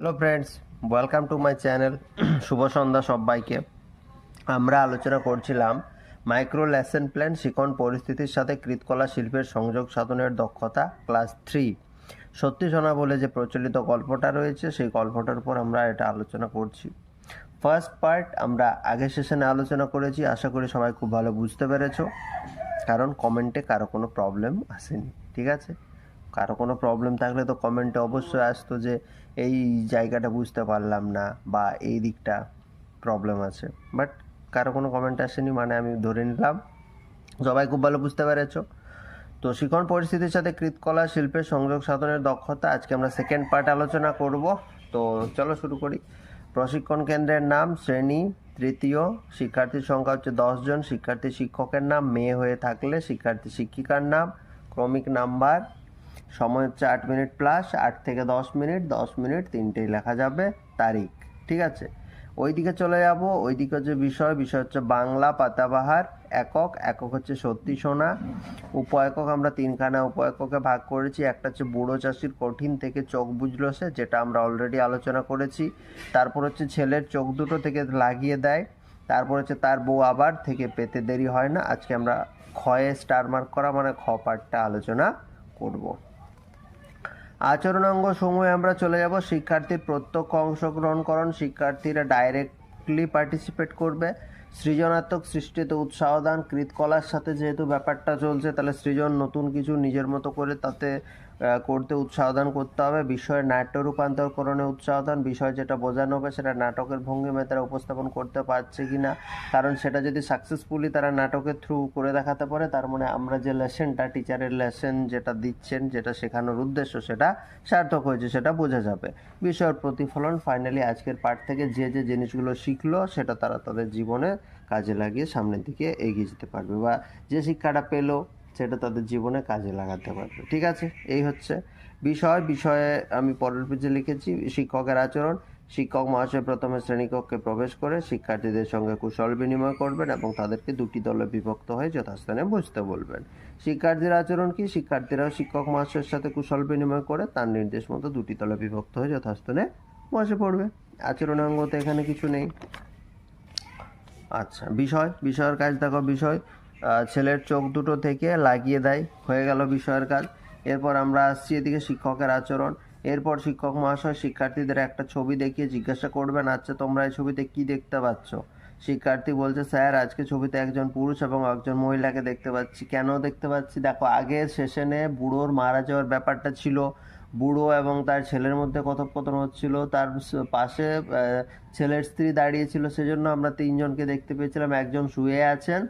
Hello friends welcome to my channel শুভ সন্ধ্যা সবাইকে। আমরা আলোচনা করছিলাম মাইক্রো লেসন প্ল্যান শিকন পরিস্থিতির সাথে কৃতকলা শিল্পের সংযোগ সাধনের দক্ষতা ক্লাস থ্রি সত্যি শোনা বলে যে প্রচলিত গল্পটা রয়েছে, সেই গল্পটার উপর আমরা এটা আলোচনা করছি। ফার্স্ট পার্ট আমরা আগের সেশনে আলোচনা করেছি, আশা করি সবাই খুব ভালো বুঝতে পেরেছ। কারণ কমেন্টে কারও কোনো প্রবলেম আসেনি, ঠিক আছে? কারও কোনো প্রবলেম থাকলে তো কমেন্টে অবশ্যই আসতো যে, এই জায়গাটা বুঝতে পারলাম না বা এই দিকটা প্রবলেম আছে। বাট কারও কোনো কমেন্ট আসেনি মানে আমি ধরে নিলাম, সবাই খুব ভালো বুঝতে পেরেছ। তো শিখন পরিস্থিতির সাথে কৃতকলা, শিল্পের সংযোগ সাধনের দক্ষতা, আজকে আমরা সেকেন্ড পার্ট আলোচনা করব। তো চলো শুরু করি। প্রশিক্ষণ কেন্দ্রের নাম, শ্রেণি, তৃতীয়, শিক্ষার্থীর সংখ্যা হচ্ছে দশজন শিক্ষার্থী শিক্ষকের নাম, মেয়ে হয়ে থাকলে শিক্ষার্থী শিক্ষিকার নাম, ক্রমিক নাম্বার সময় হচ্ছে আট মিনিট প্লাস আট থেকে দশ মিনিট দশ মিনিট তিনটেই লেখা যাবে তারিখ, ঠিক আছে? ওইদিকে চলে যাব, ওইদিকে হচ্ছে বিষয় বিষয় হচ্ছে বাংলা, পাতাবাহার, একক একক হচ্ছে সত্যি সোনা উপ একক আমরা তিনখানা উপ এককে ভাগ করেছি, একটা হচ্ছে বুড়ো চাষির কঠিন থেকে চোখ বুঝলো সে, যেটা আমরা অলরেডি আলোচনা করেছি, তারপর হচ্ছে ছেলের চোখ দুটো থেকে লাগিয়ে দেয়, তারপর হচ্ছে তার বউ আবার থেকে পেতে দেরি হয় না, আজকে আমরা ক্ষয়ে স্টার মার্ক করা মানে খ পার্টটা আলোচনা করব। আচরণাঙ্গ সময়ে আমরা চলে যাব। শিক্ষার্থীর প্রত্যক্ষ অংশগ্রহণকরণ। শিক্ষার্থীরা ডাইরেক্টলি পার্টিসিপেট করবে। সৃজনাত্মক সৃষ্টিতে উৎসাহ দান। কৃতকলার সাথে যেহেতু ব্যাপারটা চলছে, তাহলে সৃজন নতুন কিছু নিজের মতো করে তাতে করতে উৎসাহ দান করতে হবে। বিষয়ের নাট্য রূপান্তরকরণে উৎসাহ দান। বিষয় যেটা বোঝানো হবে, সেটা নাটকের ভঙ্গিমায় তারা উপস্থাপন করতে পারছে কি না কারণ সেটা যদি সাকসেসফুলি তারা নাটকের থ্রু করে দেখাতে পারে, তার মানে আমরা যে লেসনটা টিচারের লেসন যেটা দিচ্ছেন, যেটা শেখানোর উদ্দেশ্য, সেটা সার্থক হয়েছে, সেটা বোঝা যাবে। বিষয়ের প্রতিফলন ফাইনালি আজকের পাঠ থেকে যে যে জিনিসগুলো শিখলো, সেটা তারা তাদের জীবনে কাজে লাগিয়ে সামনের দিকে এগিয়ে যেতে পারবে বা যে শিক্ষাটা পেল সেটা তাদের জীবনে কাজে লাগাতে পারবে। ঠিক আছে? এই হচ্ছে বিষয়। বিষয়ে আমি পরের পেজে লিখেছি, শিক্ষকের আচরণ। শিক্ষক মহাশয় প্রথমে শ্রেণীকক্ষে প্রবেশ করে শিক্ষার্থীদের সঙ্গে কুশল বিনিময় করবেন এবং তাদেরকে দুটি দলে বিভক্ত হয়ে যথাস্থানে বসতে বলবেন। শিক্ষার্থীর আচরণ কি? শিক্ষার্থীরাও শিক্ষক মহাশয়ের সাথে কুশল বিনিময় করে তার নির্দেশ মতো দুটি দলে বিভক্ত হয়ে যথাস্থানে বসে পড়বে। আচরণাঙ্গ তো এখানে কিছু নেই। আচ্ছা বিষয়। বিষয়ের কাজ দেখো, বিষয়। ছেলের চোখ দুটো থেকে লাগিয়ে দেয়। হয়ে গেল বিষয়ের কাজ। এরপর আমরা আসছি এদিকে শিক্ষকের আচরণ। এরপর শিক্ষক মহাশয় শিক্ষার্থীদের একটা ছবি দেখিয়ে জিজ্ঞাসা করবেন আচ্ছা তোমরা এই ছবিতে কি দেখতে পাচ্ছ? শিক্ষার্থী বলছে, স্যার, আজকে ছবিতে একজন পুরুষ এবং একজন মহিলাকে দেখতে পাচ্ছি। কেন দেখতে পাচ্ছি? দেখো, আগের সেশনে বুড়োর মারা যাওয়ার ব্যাপারটা ছিল। বুড়ো এবং তার ছেলের মধ্যে কথোপকথন হচ্ছিল। তার পাশে ছেলের স্ত্রী দাঁড়িয়েছিল সেজন্য আমরা তিনজনকে দেখতে পেয়েছিলাম। একজন শুয়ে আছেন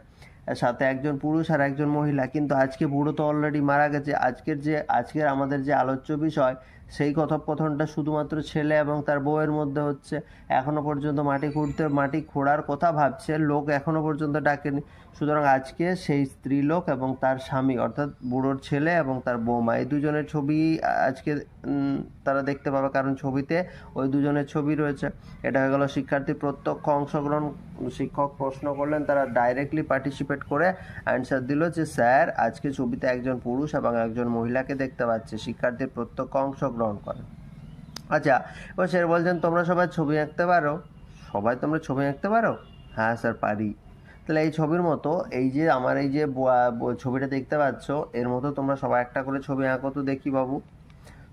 সাথে একজন পুরুষ আর একজন মহিলা। কিন্তু আজকে বুড়ো তো অলরেডি মারা গেছে। আজকের যে, আজকের আমাদের যে আলোচ্য বিষয় সেই কথোপকথনটা শুধুমাত্র ছেলে এবং তার বউয়ের মধ্যে হচ্ছে। এখনও পর্যন্ত মাটি খুঁড়তে, মাটি খোঁড়ার কথা ভাবছে। লোক এখনও পর্যন্ত ডাকেনি। সুতরাং আজকে সেই স্ত্রী লোক এবং তার স্বামী, অর্থাৎ বুড়োর ছেলে এবং তার বৌমা, এই দুজনের ছবি আজকে তারা দেখতে পাবে। কারণ ছবিতে ওই দুজনের ছবি রয়েছে। এটা হয়ে গেল শিক্ষার্থী প্রত্যক্ষ অংশগ্রহণ। শিক্ষক প্রশ্ন করলেন, তারা ডাইরেক্টলি পার্টিসিপেট করে অ্যান্সার দিল যে, স্যার, আজকে ছবিতে একজন পুরুষ এবং একজন মহিলাকে দেখতে পাচ্ছে। শিক্ষার্থীর প্রত্যক্ষ অংশগ্রহণ করে। আচ্ছা ও স্যার বলছেন, তোমরা সবাই ছবি আঁকতে পারো? সবাই তোমরা ছবি আঁকতে পারো? হ্যাঁ স্যার পারি। তাহলে এই ছবির মতো, এই যে আমার এই যে ছবিটা দেখতে পাচ্ছ, এর মতো তোমরা সবাই একটা করে ছবি আঁকো তো দেখি বাবু।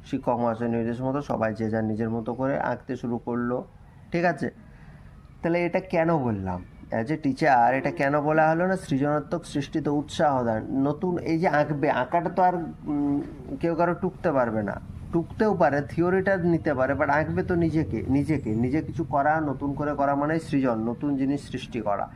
শিক্ষক মহাশয় নির্দেশ মতো সবাই যে যার নিজের মতো করে আঁকতে শুরু করল। ঠিক আছে? তাহলে এটা কেন বললাম? অ্যাজ এ টিচার এটা কেন বলা হলো না? সৃজনাত্মক সৃষ্টিতে উৎসাহ দান। নতুন এই যে আঁকবে, আঁকাটা তো আর কেউ কারও টুকতে পারবে না। টুকতেও পারে, থিওরিটা নিতে পারে বাট আঁকবে তো নিজেকে নিজেকে, নিজে কিছু করা, নতুন করে করা মানে সৃজন, নতুন জিনিস সৃষ্টি করা।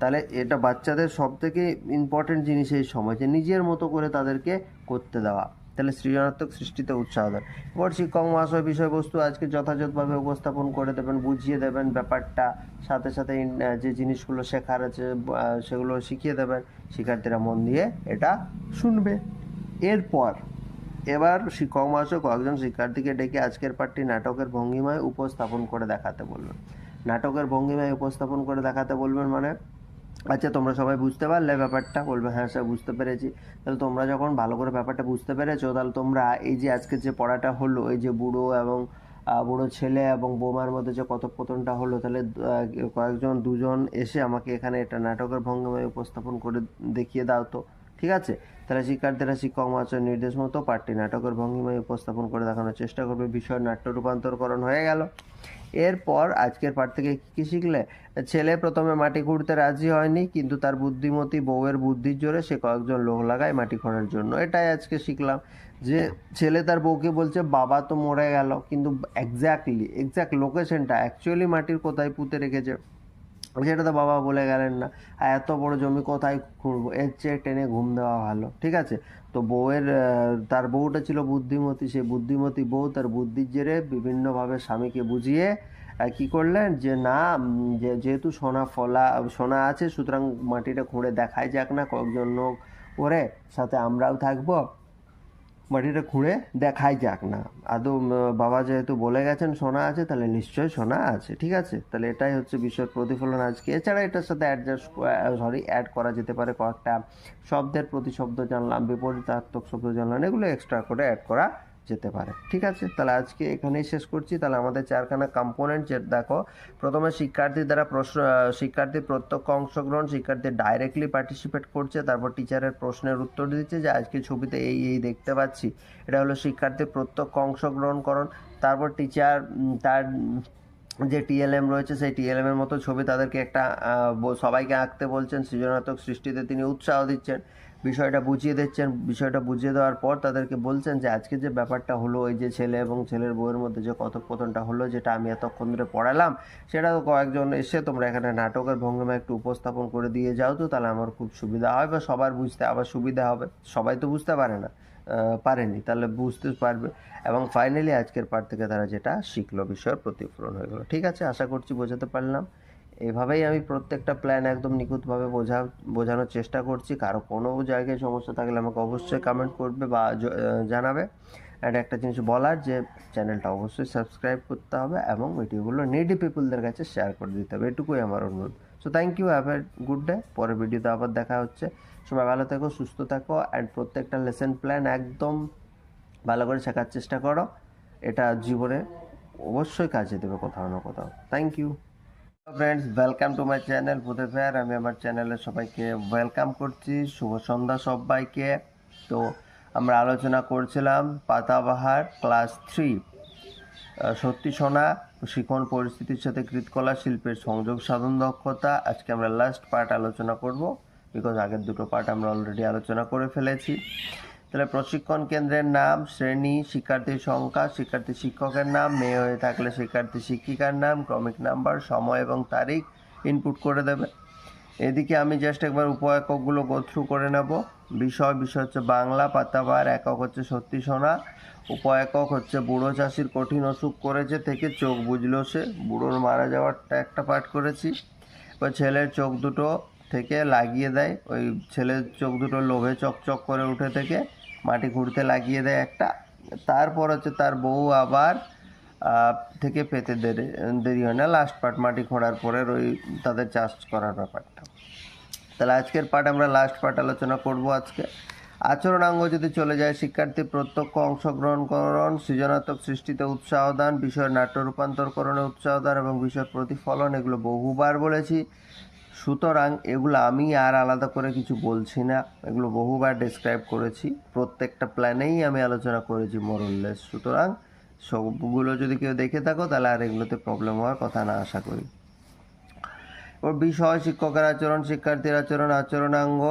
তাহলে এটা বাচ্চাদের সব থেকে ইম্পর্টেন্ট জিনিস এই সময়, যে নিজের মতো করে তাদেরকে করতে দেওয়া। তাহলে সৃজনাত্মক সৃষ্টিতে উৎসাহ দেন এবার শিক্ষক মহাশয় বিষয়বস্তু আজকে যথাযথভাবে উপস্থাপন করে দেবেন, বুঝিয়ে দেবেন ব্যাপারটা, সাথে সাথে যে জিনিসগুলো শেখার আছে সেগুলো শিখিয়ে দেবেন। শিক্ষার্থীরা মন দিয়ে এটা শুনবে। এরপর এবার মহাশয় কয়েকজন শিক্ষার্থীকে ডেকে আজকের পাঠটি নাটকের ভঙ্গিমায় উপস্থাপন করে দেখাতে বলবেন। নাটকের ভঙ্গিমায় উপস্থাপন করে দেখাতে বলবেন মানে? আচ্ছা তোমরা সবাই বুঝতে পারলে ব্যাপারটা? বলবে হ্যাঁ স্যার, বুঝতে পেরেছি। তাহলে তোমরা যখন ভালো করে ব্যাপারটা বুঝতে পেরেছ, তাহলে তোমরা এই যে আজকে যে পড়াটা হলো, এই যে বুড়ো এবং বুড়ো ছেলে এবং বৌমার মধ্যে যে কথোপকথনটা হলো, তাহলে কয়েকজন, দুজন এসে আমাকে এখানে এটা নাটকের ভঙ্গিমায় উপস্থাপন করে দেখিয়ে দাও তো। ঠিক আছে? তাহলে শিক্ষার্থীরা শিক্ষক মহাশয়ের নির্দেশ মতো পাঠটি নাটকের ভঙ্গিমায় উপস্থাপন করে দেখানোর চেষ্টা করবে। বিষয় নাট্য রূপান্তরকরণ হয়ে গেল। এরপর আজকের পাঠ থেকে কী কি শিখলে? ছেলে প্রথমে মাটি খুঁড়তে রাজি হয়নি, কিন্তু তার বুদ্ধিমতী বউয়ের বুদ্ধির জোরে সে কয়েকজন লোক লাগায় মাটি খোঁড়ার জন্য। এটাই আজকে শিখলাম যে ছেলে তার বউকে বলছে, বাবা তো মরে গেল। কিন্তু এক্স্যাক্টলি এক্স্যাক্ট লোকেশনটা অ্যাকচুয়ালি মাটির কোথায় পুঁতে রেখেছে? সেটা তো বাবা বলে গেলেন না। আর এত বড় জমি কোথায় খুঁড়বো? এর চেয়ে টেনে ঘুম দেওয়া ভালো, ঠিক আছে? তো বউয়ের তার বউটা ছিল বুদ্ধিমতী, সেই বুদ্ধিমতী বউ তার বুদ্ধির জেরে বিভিন্নভাবে স্বামীকে বুঝিয়ে কি করলেন যে, না যেহেতু সোনা ফলা, সোনা আছে, সুতরাং মাটিটা খুঁড়ে দেখাই যাক না, কয়েকজন লোক করে সাথে আমরাও থাকব। মাটিটা খুঁড়ে দেখাই যাক না। আদৌ বাবা যেহেতু বলে গেছেন সোনা আছে, তাহলে নিশ্চয়ই সোনা আছে, ঠিক আছে? তাহলে এটাই হচ্ছে বিষয়ের প্রতিফলন আজকে। এছাড়া এটার সাথে অ্যাডজাস্ট সরি অ্যাড করা যেতে পারে কয়েকটা শব্দের প্রতিশব্দ জানলাম, বিপরীতাত্মক শব্দ জানলাম, এগুলো এক্সট্রা করে অ্যাড করা যেতে পারে। ঠিক আছে? তাহলে আজকে এখানেই শেষ করছি। তাহলে আমাদের চারখানা কম্পোনেন্ট যে দেখো, প্রথমে শিক্ষার্থী দ্বারা প্রশ্ন শিক্ষার্থীর প্রত্যক্ষ অংশগ্রহণ, শিক্ষার্থী ডাইরেক্টলি পার্টিসিপেট করছে, তারপর টিচারের প্রশ্নের উত্তর দিচ্ছে যে, আজকে ছবিতে এই এই দেখতে পাচ্ছি। এটা হলো শিক্ষার্থীর প্রত্যক্ষ অংশগ্রহণ করণ তারপর টিচার তার যে টিএলএম রয়েছে, সেই টিএলএম এর মতো ছবি তাদেরকে একটা সবাইকে আঁকতে বলছেন। সৃজনাত্মক সৃষ্টিতে তিনি উৎসাহ দিচ্ছেন। বিষয়টা বুঝিয়ে দিচ্ছেন, বিষয়টা বুঝিয়ে দেওয়ার পর তাদেরকে বলছেন যে, আজকে যে ব্যাপারটা হলো ওই যে ছেলে এবং ছেলের বউয়ের মধ্যে যে কথোপকথনটা হলো, যেটা আমি এতক্ষণ ধরে পড়ালাম, সেটা তো কয়েকজন এসে তোমরা এখানে নাটকের ভঙ্গিমা একটু উপস্থাপন করে দিয়ে যাও তো, তাহলে আমার খুব সুবিধা হয় বা সবার বুঝতে আবার সুবিধা হবে। সবাই তো বুঝতে পারে না পারেনি, তাহলে বুঝতে পারবে। এবং ফাইনালি আজকের পার থেকে তারা যেটা শিখলো, বিষয়ের প্রতিফলন হয়ে গেলো। ঠিক আছে, আশা করছি বোঝাতে পারলাম। এভাবেই আমি প্রত্যেকটা প্ল্যান একদম নিখুঁতভাবে বোঝা, বোঝানোর চেষ্টা করছি। কারও কোনো জায়গায় সমস্যা থাকলে আমাকে অবশ্যই কমেন্ট করবে বা জানাবে। অ্যান্ড একটা জিনিস বলার যে চ্যানেলটা অবশ্যই সাবস্ক্রাইব করতে হবে এবং ভিডিওগুলো নেডি পিপুলদের কাছে শেয়ার করে দিতে হবে। এটুকুই আমার অনুরোধ। So thank you have a good day পরের ভিডিওতে আবার দেখা হচ্ছে। সবাই ভালো থেকো, সুস্থ থাকো। অ্যান্ড প্রত্যেকটা লেসন প্ল্যান একদম ভালো করে শেখার চেষ্টা করো। এটা জীবনে অবশ্যই কাজে দেবে কোথাও না কোথাও। Thank you friends welcome to my channel ভূতে ফেয়ার আমি আমার চ্যানেলে সবাইকে ওয়েলকাম করছি। শুভ সন্ধ্যা সবাইকে। তো আমরা আলোচনা করছিলাম পাতাবাহার ক্লাস থ্রি সত্যি সোনা শিখন পরিস্থিতির সাথে কৃতকলা শিল্পের সংযোগ, সাধন, দক্ষতা। আজকে আমরা লাস্ট পার্ট আলোচনা করব বিকজ আগের দুটো পার্ট আমরা অলরেডি আলোচনা করে ফেলেছি। তাহলে প্রশিক্ষণ কেন্দ্রের নাম, শ্রেণি শিক্ষার্থীর সংখ্যা, শিক্ষার্থী শিক্ষকের নাম, মেয়ে হয়ে থাকলে শিক্ষার্থী শিক্ষিকার নাম, ক্রমিক নাম্বার, সময় এবং তারিখ ইনপুট করে দেবে। এদিকে আমি জাস্ট একবার উপএককগুলো গো থ্রু করে নেব। বিষয় বিষয় হচ্ছে বাংলা, পাতাবার, একক হচ্ছে সত্যি সোনা উপএকক হচ্ছে বুড়ো চাষির কঠিন অসুখ করেছে থেকে চোখ বুঝলো সে, বুড়োর মারা যাওয়ারটা একটা পাঠ করেছি। এবার ছেলের চোখ দুটো থেকে লাগিয়ে দেয়, ওই ছেলের চোখ দুটো লোভে চকচক করে উঠে থেকে। মাটি ঘুরতে লাগিয়ে দেয় একটা। তারপর হচ্ছে তার বউ আবার থেকে পেতে দেরি দেরি হয় না। লাস্ট পার্ট মাটি খোঁড়ার পরের ওই তাদের চাষ করার ব্যাপারটা। তাহলে আজকের পার্ট আমরা লাস্ট পার্ট আলোচনা করব আজকে। আচরণাঙ্গ যদি চলে যায়, শিক্ষার্থী প্রত্যক্ষ অংশগ্রহণকরণ সৃজনাত্মক সৃষ্টিতে উৎসাহ দান, বিষয়ের নাট্য রূপান্তরকরণে উৎসাহ দান এবং বিষয়ের প্রতিফলন, এগুলো বহুবার বলেছি। সুতরাং এগুলো আমি আর আলাদা করে কিছু বলছি না। এগুলো বহুবার ডেসক্রাইব করেছি। প্রত্যেকটা প্ল্যানেই আমি আলোচনা করেছি মোরললেস সুতরাং সবগুলো যদি কেউ দেখে থাকো, তাহলে আর এগুলোতে প্রবলেম হওয়ার কথা না আশা করি। ওর বিষয়, শিক্ষকের আচরণ, শিক্ষার্থীর আচরণ, আচরণাঙ্গ।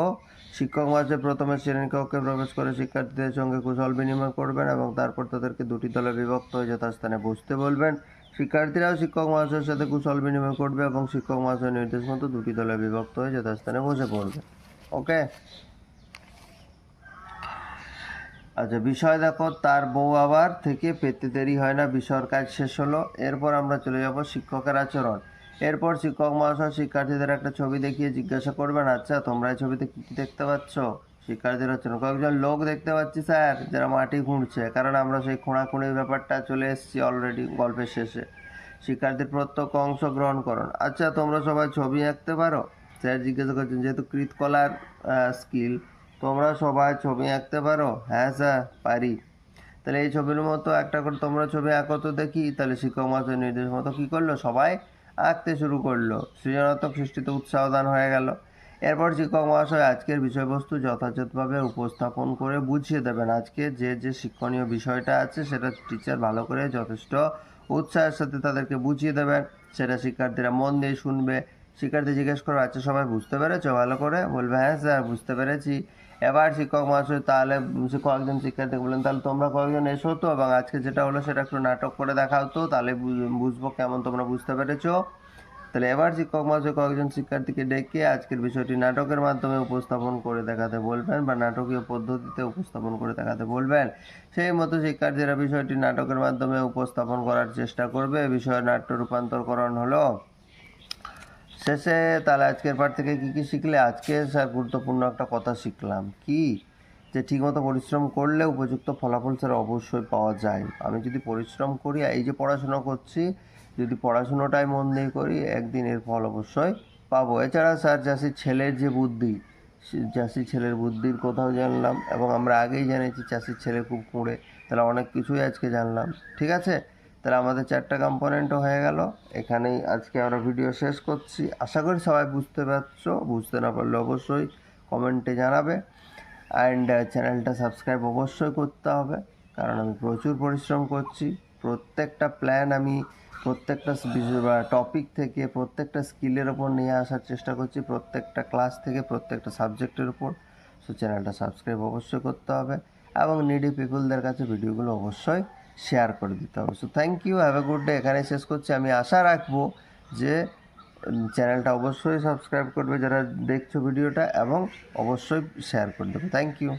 শিক্ষক মাসে প্রথমে শ্রেণীকক্ষে প্রবেশ করে শিক্ষার্থীদের সঙ্গে কুশল বিনিময় করবেন এবং তারপর তাদেরকে দুটি দলে বিভক্ত হয়ে যথাস্থানে বসতে বলবেন। শিক্ষার্থীরাও শিক্ষক মহাশয়ের সাথে কুশল বিনিময় করবে এবং শিক্ষক মহাশয়ের নির্দেশ মতো দুটি দলে বিভক্ত হয়ে যথাস্থানে বসে পড়বে। ওকে? আচ্ছা বিষয় দেখো, তার বউ আবার থেকে পেতে দেরি হয় না, বিষয়ের কাজ শেষ হলো। এরপর আমরা চলে যাব শিক্ষকের আচরণ। এরপর শিক্ষক মহাশয় শিক্ষার্থীদের একটা ছবি দেখিয়ে জিজ্ঞাসা করবেন আচ্ছা তোমরা এই ছবিতে কী কি দেখতে পাচ্ছ? শিক্ষার্থীদের আচরণ কয়েকজন লোক দেখতে পাচ্ছি স্যার, যারা মাটি খুঁড়ছে। কারণ আমরা সেই খোঁড়াখুঁড়ির ব্যাপারটা চলে এসেছি অলরেডি গল্পের শেষে। শিক্ষার্থীর প্রত্যক্ষ অংশগ্রহণ করুন। আচ্ছা তোমরা সবাই ছবি আঁকতে পারো? স্যার জিজ্ঞাসা করছেন, যেহেতু কৃতকলার স্কিল তোমরা সবাই ছবি আঁকতে পারো? হ্যাঁ স্যার, পারি। তাহলে এই ছবির মতো একটা করে তোমরা ছবি আঁকো তো দেখি। তাহলে শিক্ষক মহাশয় নির্দেশ মতো কী করল? সবাই আঁকতে শুরু করল। সৃজনাত্মক সৃষ্টিতে উৎসাহ দান হয়ে গেল। এরপর শিক্ষক মহাশয় আজকের বিষয়বস্তু যথাযথভাবে উপস্থাপন করে বুঝিয়ে দেবেন। আজকে যে যে শিক্ষণীয় বিষয়টা আছে, সেটা টিচার ভালো করে যথেষ্ট উৎসাহের সাথে তাদেরকে বুঝিয়ে দেবেন। সেটা শিক্ষার্থীরা মন দিয়ে শুনবে। শিক্ষার্থী জিজ্ঞেস করবে আচ্ছা সবাই বুঝতে পেরেছ? ভালো করে। বলবে হ্যাঁ স্যার, বুঝতে পেরেছি। এবার শিক্ষক মহাশয়, তাহলে কয়েকজন শিক্ষার্থীকে বললেন, তাহলে তোমরা কয়েকজন এসো তো এবং আজকে যেটা হলো সেটা একটু নাটক করে দেখাও তো, তাহলে বুঝব কেমন তোমরা বুঝতে পেরেছ। তাহলে এবার শিক্ষক মহাশয় কয়েকজন শিক্ষার্থীকে ডেকে আজকের বিষয়টি নাটকের মাধ্যমে উপস্থাপন করে দেখাতে বলবেন বা নাটকীয় পদ্ধতিতে উপস্থাপন করে দেখাতে বলবেন, সেই মতো শিক্ষার্থীরা বিষয়টি নাটকের মাধ্যমে উপস্থাপন করার চেষ্টা করবে। এ বিষয়ে নাট্য রূপান্তরকরণ হলো। শেষে তাহলে আজকের পার থেকে কী কী শিখলে? আজকে স্যার গুরুত্বপূর্ণ একটা কথা শিখলাম। কি? যে ঠিকমতো পরিশ্রম করলে উপযুক্ত ফলাফল স্যার অবশ্যই পাওয়া যায়। আমি যদি পরিশ্রম করি, এই যে পড়াশোনা করছি যদি পড়াশোনাটাই মন দিয়ে করি, একদিন এর ফল অবশ্যই পাবো। এছাড়া স্যার চাষির ছেলের যে বুদ্ধি চাষির ছেলের বুদ্ধির কোথাও জানলাম এবং আমরা আগেই জেনেছি চাষির ছেলে খুব কুঁড়ে, তাহলে অনেক কিছুই আজকে জানলাম। ঠিক আছে? তাহলে আমাদের চারটা কম্পোনেন্টও হয়ে গেল। এখানেই আজকে আমরা ভিডিও শেষ করছি। আশা করি সবাই বুঝতে পারছ। বুঝতে না পারলে অবশ্যই কমেন্টে জানাবে। অ্যান্ড চ্যানেলটা সাবস্ক্রাইব অবশ্যই করতে হবে, কারণ আমি প্রচুর পরিশ্রম করছি। প্রত্যেকটা প্ল্যান আমি প্রত্যেকটা টপিক থেকে প্রত্যেকটা স্কিলের ওপর নিয়ে আসার চেষ্টা করছি, প্রত্যেকটা ক্লাস থেকে প্রত্যেকটা সাবজেক্টের উপর। সো চ্যানেলটা সাবস্ক্রাইব অবশ্যই করতে হবে এবং নিডি পিপুলদের কাছে ভিডিওগুলো অবশ্যই শেয়ার করে দিতে হবে। So thank you have a good day এখানে শেষ করছি। আমি আশা রাখব যে চ্যানেলটা অবশ্যই সাবস্ক্রাইব করবে যারা দেখছ ভিডিওটা এবং অবশ্যই শেয়ার করে দেবে। Thank you